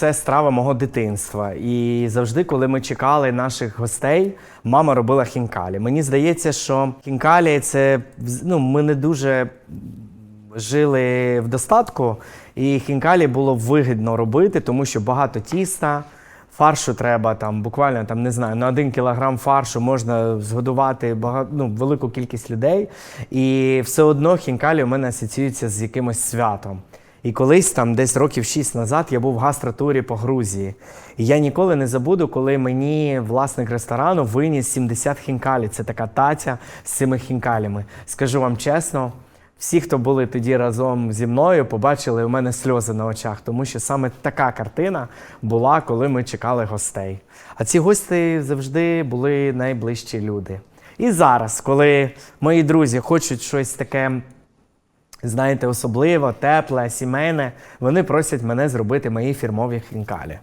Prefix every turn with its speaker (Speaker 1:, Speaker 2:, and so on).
Speaker 1: це страва мого дитинства. І завжди, коли ми чекали наших гостей, мама робила хінкалі. Мені здається, що хінкалі це ну, ми не дуже жили в достатку, і хінкалі було вигідно робити, тому що багато тіста. Фаршу треба там буквально там не знаю на один кілограм фаршу можна згодувати багато, ну, велику кількість людей. І все одно хінкалі у мене асоціюється з якимось святом. І колись там, десь років 6 назад, я був в гастротурі по Грузії. І я ніколи не забуду, коли мені власник ресторану виніс 70 хінкалі. Це така таця з цими хінкалями. Скажу вам чесно, всі, хто були тоді разом зі мною, побачили у мене сльози на очах, тому що саме така картина була, коли ми чекали гостей. А ці гості завжди були найближчі люди. І зараз, коли мої друзі хочуть щось таке знаєте, особливо, тепле, сімейне, вони просять мене зробити мої фірмові хінкалі.